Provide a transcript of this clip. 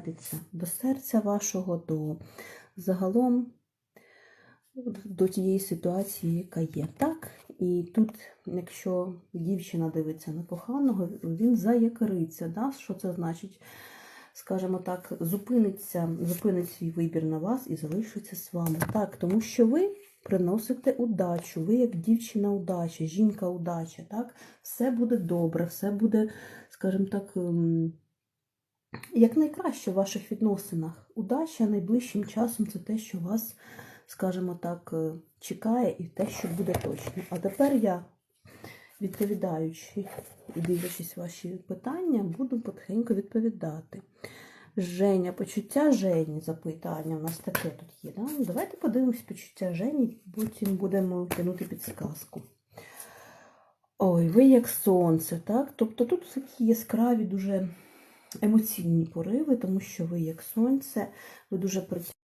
притягнетеся до серця вашого, до загалом до тієї ситуації, яка є. Так? І тут, якщо дівчина дивиться на коханого, він заякориться. Да? Що це значить? Скажімо так, зупиниться, зупинить свій вибір на вас і залишиться з вами. Так, тому що ви приносите удачу, ви як дівчина удача, жінка удача, так? Все буде добре, все буде, скажімо так, ем, як найкраще в ваших відносинах. Удача найближчим часом це те, що вас, скажімо так, е, чекає і те, що буде точно. А тепер я, відповідаючи і дивлячись ваші питання, буду потихеньку відповідати. Женя, почуття Жені, запитання у нас таке тут є. Да? Давайте подивимось почуття Жені, потім будемо тягнути підсказку. Ой, ви як сонце, так? Тобто тут такі яскраві, дуже емоційні пориви, тому що ви як сонце, ви дуже притягуєте